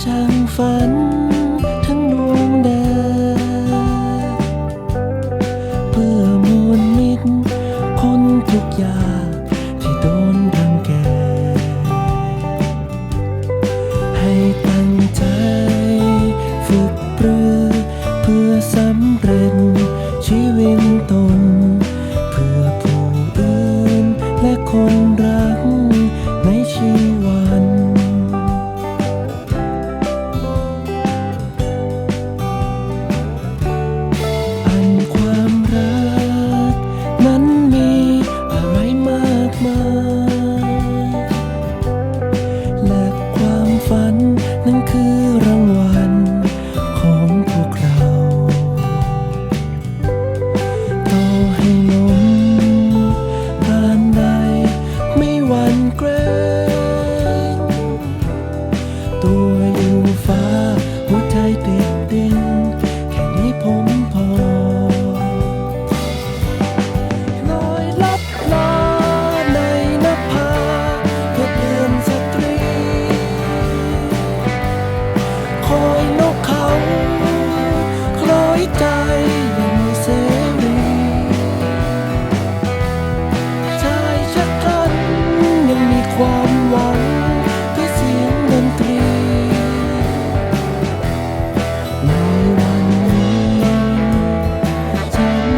ช่างฝัน ทั้งดวงดาวเพื่อมวลมิตรคนทุกอย่าง ใจยังมีเสรีชายชักทนยังมีความหวังด้วเสียงดนตรี ในวันนี้ฉัน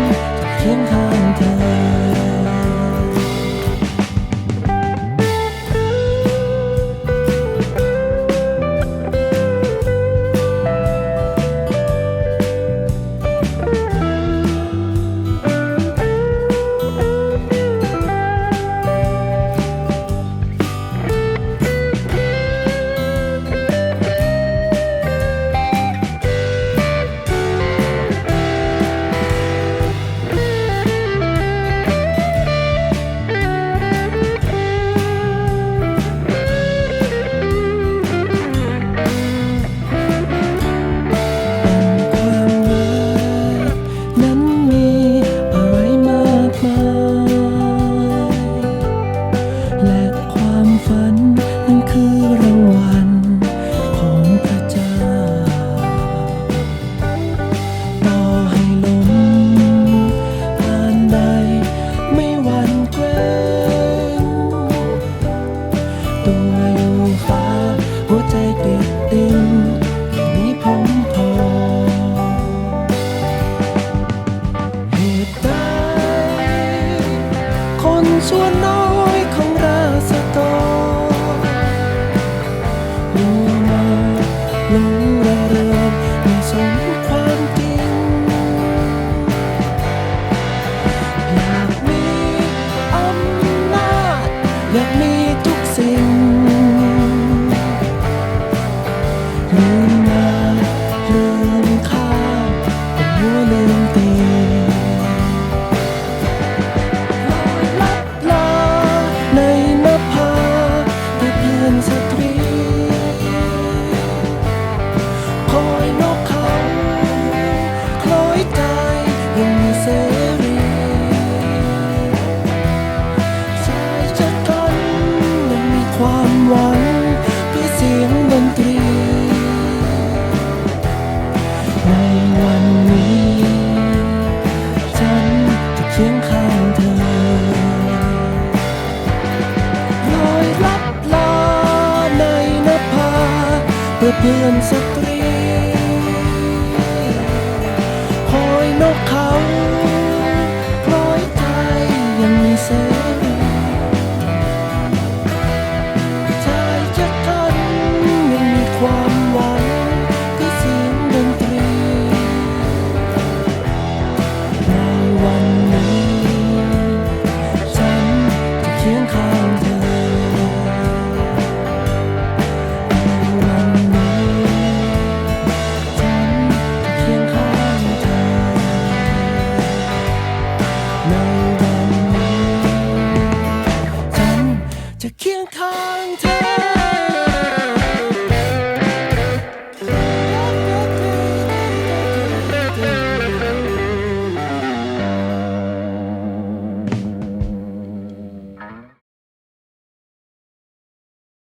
จะเคียงข้างเธอ Berpilan satu